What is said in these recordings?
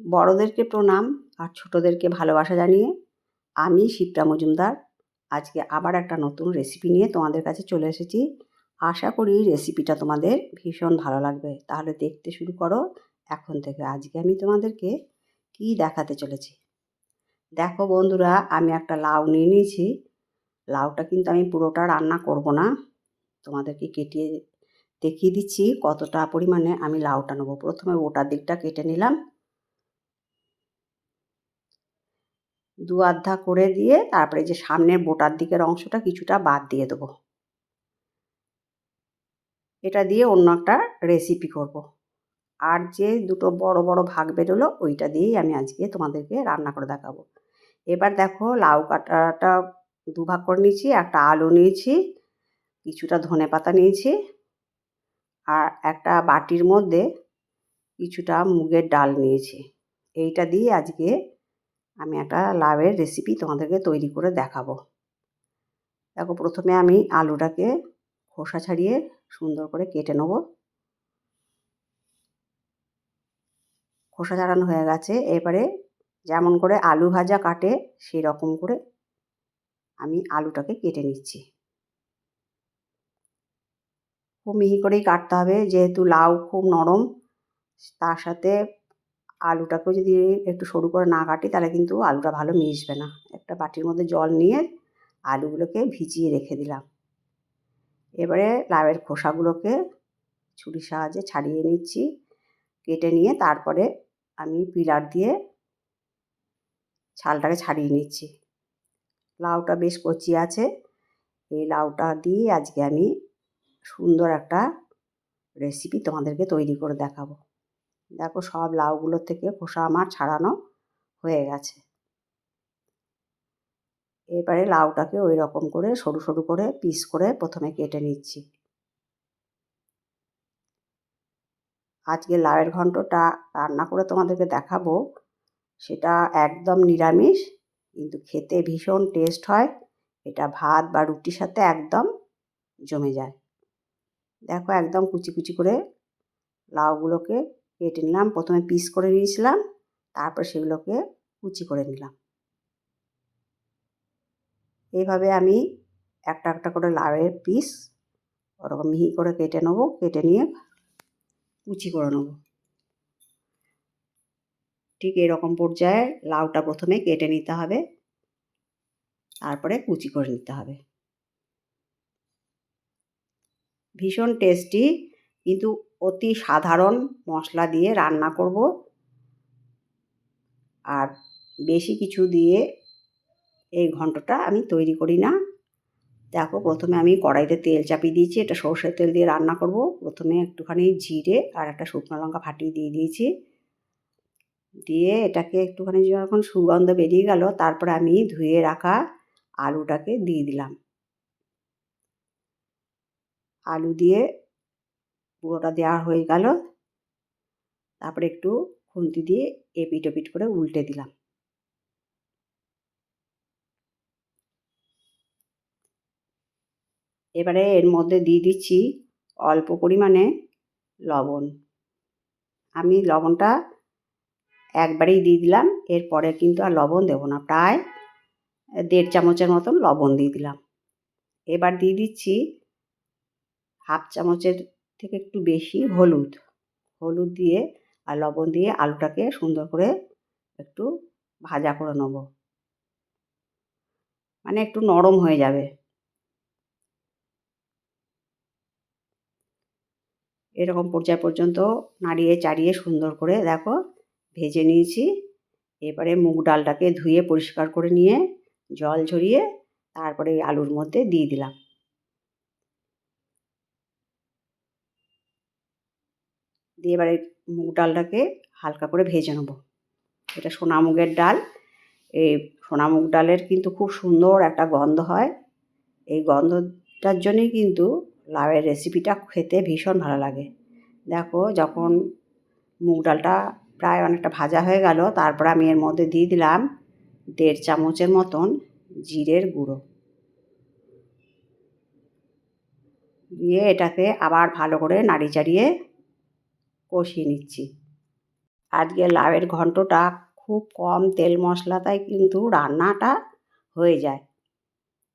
বড়োদেরকে প্রণাম আর ছোটোদেরকে ভালোবাসা জানিয়ে আমি শিপ্রা মজুমদার। আজকে আবার একটা নতুন রেসিপি নিয়ে তোমাদের কাছে চলে এসেছি। আশা করি রেসিপিটা তোমাদের ভীষণ ভালো লাগবে। তাহলে দেখতে শুরু করো। এখন থেকে আজকে আমি তোমাদেরকে কি দেখাতে চলেছি? দেখো বন্ধুরা, আমি একটা লাউ নিয়ে নিয়েছি। লাউটা কিন্তু আমি পুরোটা রান্না করব না। তোমাদেরকে কেটে দেখিয়ে দিচ্ছি কতটা পরিমাণে আমি লাউটা নেব। প্রথমে ওটার দিকটা কেটে নিলাম। দু আধা করে দিয়ে তারপরে যে সামনের বোটার দিকের অংশটা কিছুটা বাদ দিয়ে দেবো। এটা দিয়ে অন্য একটা রেসিপি করব। আর যে দুটো বড় বড় ভাগ বেরোলো, ওইটা দিয়েই আমি আজকে তোমাদেরকে রান্না করে দেখাবো। এবার দেখো লাউ কাটাটা দুভাগ করে নিয়েছি, একটা আলু নিয়েছি, কিছুটা ধনে পাতা নিয়েছি, আর একটা বাটির মধ্যে কিছুটা মুগের ডাল নিয়েছি। এইটা দিয়ে আজকে আমি একটা লাউয়ের রেসিপি তোমাদেরকে তৈরি করে দেখাবো। দেখো, প্রথমে আমি আলুটাকে খোসা ছাড়িয়ে সুন্দর করে কেটে নেব। খোসা ছাড়ানো হয়ে গেছে। এবারে যেমন করে আলু ভাজা কাটে সেই রকম করে আমি আলুটাকে কেটে নিচ্ছি। খুব মিহি করেই কাটতে হবে। যেহেতু লাউ খুব নরম, তার সাথে আলুটাকেও যদি একটু সরু করে না কাটি, তাহলে কিন্তু আলুটা ভালো মিশবে না। একটা বাটির মধ্যে জল নিয়ে আলুগুলোকে ভিজিয়ে রেখে দিলাম। এবারে লাউয়ের খোসাগুলোকে ছুরির সাহায্যে ছাড়িয়ে নিচ্ছি, কেটে নিয়ে তারপরে আমি পিলার দিয়ে ছালটাকে ছাড়িয়ে নিচ্ছি। লাউটা বেশ কচি আছে, এই লাউটা দিয়ে আজকে আমি সুন্দর একটা রেসিপি তোমাদেরকে তৈরি করে দেখাবো। দেখো সব লাউগুলোর থেকে খোসা আমার ছাড়ানো হয়ে গেছে। এবারে লাউটাকে ওই রকম করে সরু সরু করে পিস করে প্রথমে কেটে নিচ্ছি। আজকে লাউয়ের ঘন্টটা রান্না করে তোমাদেরকে দেখাবো, সেটা একদম নিরামিষ, কিন্তু খেতে ভীষণ টেস্ট হয়, এটা ভাত বা রুটির সাথে একদম জমে যায়। দেখো একদম কুচি কুচি করে লাউগুলোকে কেটে নিলাম। প্রথমে পিস করে নিয়েছিলাম, তারপর সেগুলোকে কুচি করে নিলাম। এইভাবে আমি একটা একটা করে লাউয়ের পিস ওরকম মিহি করে কেটে নেব, কেটে নিয়ে কুচি করে নেব। ঠিক এরকম পর্যায়ে লাউটা প্রথমে কেটে নিতে হবে, তারপরে কুচি করে নিতে হবে। ভীষণ টেস্টি কিন্তু অতি সাধারণ মশলা দিয়ে রান্না করব। আর বেশি কিছু দিয়ে এই ঘন্টটা আমি তৈরি করি না। দেখো, প্রথমে আমি কড়াইতে তেল চাপিয়ে দিয়েছি, এটা সর্ষের তেল দিয়ে রান্না করব। প্রথমে একটুখানি জিরে আর একটা শুকনো লঙ্কা ফাটিয়ে দিয়ে দিয়েছি। দিয়ে এটাকে একটুখানি যখন সুগন্ধ বেরিয়ে গেল, তারপরে আমি ধুয়ে রাখা আলুটাকে দিয়ে দিলাম। আলু দিয়ে পুরোটা দেওয়া হয়ে গেল। তারপরে একটু খুন্তি দিয়ে এপিট ওপিট করে উল্টে দিলাম। এবারে এর মধ্যে দিয়ে দিচ্ছি অল্প পরিমাণে লবণ। আমি লবণটা একবারেই দিয়ে দিলাম, এরপরে কিন্তু আর লবণ দেবো না, প্রায় দেড় চামচের মতন লবণ দিয়ে দিলাম। এবার দিয়ে দিচ্ছি হাফ চামচের থেকে একটু বেশি হলুদ। হলুদ দিয়ে আর লবণ দিয়ে আলুটাকে সুন্দর করে একটু ভাজা করে নেব। মানে একটু নরম হয়ে যাবে। এরকম পর্যায় পর্যন্ত নাড়িয়ে চাড়িয়ে সুন্দর করে দেখো ভেজে নিয়েছি। এবারে মুগ ডালটাকে ধুয়ে পরিষ্কার করে নিয়ে জল ঝরিয়ে তারপরে আলুর মধ্যে দিয়ে দিলাম। দিয়ে এবারে মুগ ডালটাকে হালকা করে ভেজে নেব। এটা সোনা মুগের ডাল। এই সোনা মুগ ডালের কিন্তু খুব সুন্দর একটা গন্ধ হয়। এই গন্ধটার জন্যই কিন্তু লাউয়ের রেসিপিটা খেতে ভীষণ ভালো লাগে। দেখো, যখন মুগ ডালটা প্রায় অনেকটা ভাজা হয়ে গেল, তারপর আমি এর মধ্যে দিয়ে দিলাম দেড় চামচের মতন জিরের গুঁড়ো। দিয়ে এটাকে আবার ভালো করে নাড়ি চাড়িয়ে কষিয়ে নিচ্ছি। আজকে লাউয়ের ঘন্টটা খুব কম তেল মশলাতেই কিন্তু রান্নাটা হয়ে যায়।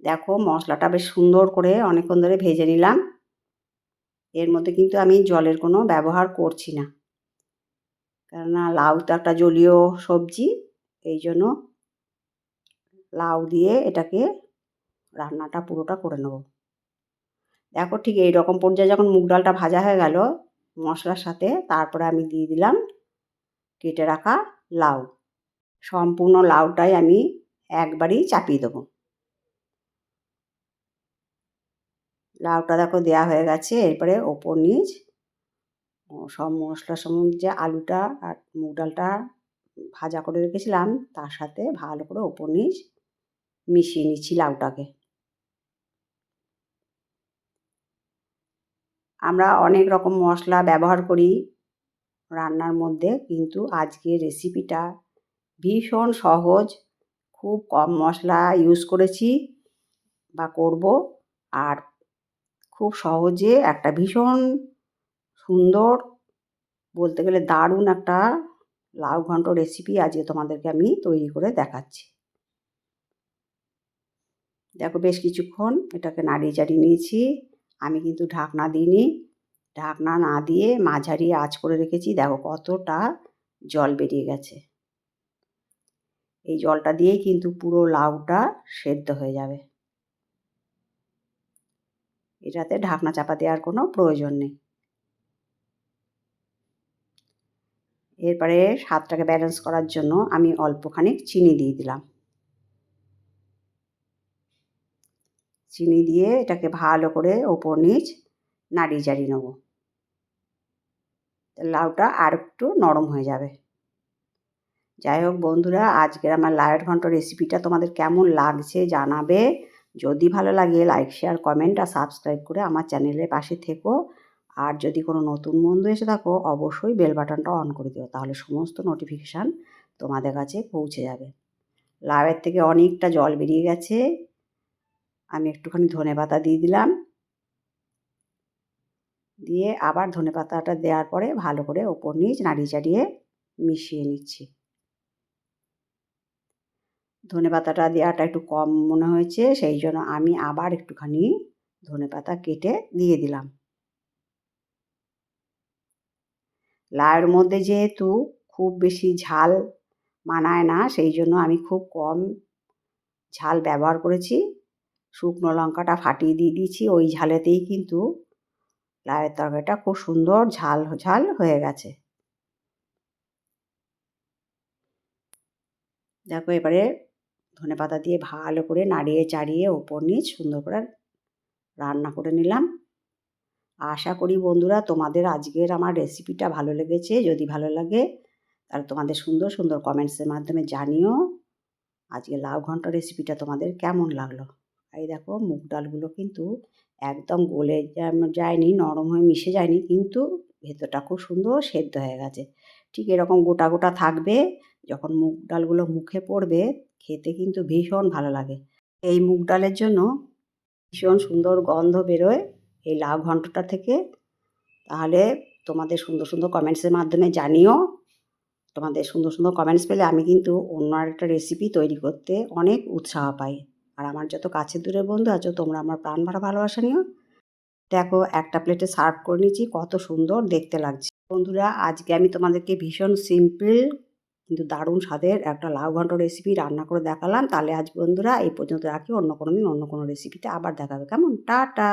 দেখো মশলাটা বেশ সুন্দর করে অনেকক্ষণ ধরে ভেজে নিলাম। এর মধ্যে কিন্তু আমি জলের কোনো ব্যবহার করছি না। কেননা লাউ তো একটা জলীয় সবজি, এই জন্য লাউ দিয়ে এটাকে রান্নাটা পুরোটা করে নেব। দেখো ঠিক এই রকম পর্যায়ে যখন মুগ ডালটা ভাজা হয়ে গেল মশলার সাথে তারপরে আমি দিয়ে দিলাম কেটে রাখা লাউ। সম্পূর্ণ লাউটাই আমি একবারই চাপিয়ে দেবো। লাউটা দেখো দেওয়া হয়ে গেছে, এরপরে ওপর নিচ সব মশলার সম্বন্ধে যে আলুটা আর মুগ ডালটা ভাজা করে রেখেছিলাম, তার সাথে ভালো করে ওপর নিচ মিশিয়ে নিচ্ছি লাউটাকে। আমরা অনেক রকম মশলা ব্যবহার করি রান্নার মধ্যে, কিন্তু আজকে রেসিপিটা ভীষণ সহজ। খুব কম মশলা ইউজ করেছি বা করব আর খুব সহজে একটা ভীষণ সুন্দর, বলতে গেলে দারুণ একটা লাউ ঘন্ট রেসিপি আজকে তোমাদেরকে আমি তৈরি করে দেখাচ্ছি। দেখো বেশ কিছুক্ষণ এটাকে নাড়িয়ে চাড়িয়ে নিয়েছি। আমি কিন্তু ঢাকনা দিইনি। ঢাকনা না দিয়ে মাঝারি আঁচ করে রেখেছি। দেখো কতটা জল বেরিয়ে গেছে। এই জলটা দিয়েই কিন্তু পুরো লাউটা সেদ্ধ হয়ে যাবে। এটাতে ঢাকনা চাপা দেওয়ার কোনো প্রয়োজন নেই। এরপরে স্বাদটাকে ব্যালেন্স করার জন্য আমি অল্পখানি চিনি দিয়ে দিলাম। চিনি দিয়ে এটাকে ভালো করে ওপর নিচ নাড়িয়ে চাড়িয়ে নেব। লাউটা আর একটু নরম হয়ে যাবে। যাই হোক বন্ধুরা, আজকের আমার লাউয়ের ঘন্ট রেসিপিটা তোমাদের কেমন লাগছে জানাবে। যদি ভালো লাগে লাইক শেয়ার কমেন্ট আর সাবস্ক্রাইব করে আমার চ্যানেলের পাশে থেকো। আর যদি কোনো নতুন বন্ধু এসে থাকো, অবশ্যই বেল বাটনটা অন করে দিও, তাহলে সমস্ত নোটিফিকেশান তোমাদের কাছে পৌঁছে যাবে। লাউয়ের থেকে অনেকটা জল বেরিয়ে গেছে। আমি একটুখানি ধনে পাতা দিয়ে দিলাম। দিয়ে আবার ধনে পাতাটা দেওয়ার পরে ভালো করে ওপর নিচ নাড়িয়ে চাড়িয়ে মিশিয়ে নিচ্ছি। ধনে পাতাটা দেওয়াটা একটু কম মনে হয়েছে, সেই জন্য আমি আবার একটুখানি ধনে পাতা কেটে দিয়ে দিলাম। লাউয়ের মধ্যে যেহেতু খুব বেশি ঝাল মানায় না, সেই জন্য আমি খুব কম ঝাল ব্যবহার করেছি। শুকনো লঙ্কাটা ফাটিয়ে দিয়ে দিয়েছি, ওই ঝালেতেই কিন্তু লাউয়ের তরকারিটা খুব সুন্দর ঝাল ঝাল হয়ে গেছে। দেখো এবারে ধনে পাতা দিয়ে ভালো করে নাড়িয়ে চাড়িয়ে ওপর নিচ সুন্দর করে রান্না করে নিলাম। আশা করি বন্ধুরা তোমাদের আজকের আমার রেসিপিটা ভালো লেগেছে, যদি ভালো লাগে তাহলে তোমাদের সুন্দর সুন্দর কমেন্টসের মাধ্যমে জানিও আজকে লাউ ঘণ্টা রেসিপিটা তোমাদের কেমন লাগল। এই দেখো মুগ ডালগুলো কিন্তু একদম গলে যায়নি, নরম হয়ে মিশে যায়নি, কিন্তু ভেতরটা খুব সুন্দর সেদ্ধ হয়ে গেছে। ঠিক এরকম গোটা গোটা থাকবে, যখন মুগ ডালগুলো মুখে পড়বে, খেতে কিন্তু ভীষণ ভালো লাগে। এই মুগ ডালের জন্য ভীষণ সুন্দর গন্ধ বেরোয় এই লাউ ঘন্টটা থেকে। তাহলে তোমাদের সুন্দর সুন্দর কমেন্টসের মাধ্যমে জানিও। তোমাদের সুন্দর সুন্দর কমেন্টস পেলে আমি কিন্তু অন্য একটা রেসিপি তৈরি করতে অনেক উৎসাহ পাই। আর আমার যত কাছের দূরের বন্ধু আছো, তোমরা আমার প্রাণ ভরা ভালোবাসা নিও। দেখো, একটা প্লেটে সার্ভ করে নিয়েছি, কত সুন্দর দেখতে লাগছে। বন্ধুরা, আজকে আমি তোমাদেরকে ভীষণ সিম্পল কিন্তু দারুণ স্বাদের একটা লাউ ঘন্ট রেসিপি রান্না করে দেখালাম। তাহলে আজ বন্ধুরা, এই পর্যন্ত রাখি। অন্য কোনো দিন অন্য কোনো রেসিপিতে আবার দেখাবে। কেমন? টাটা!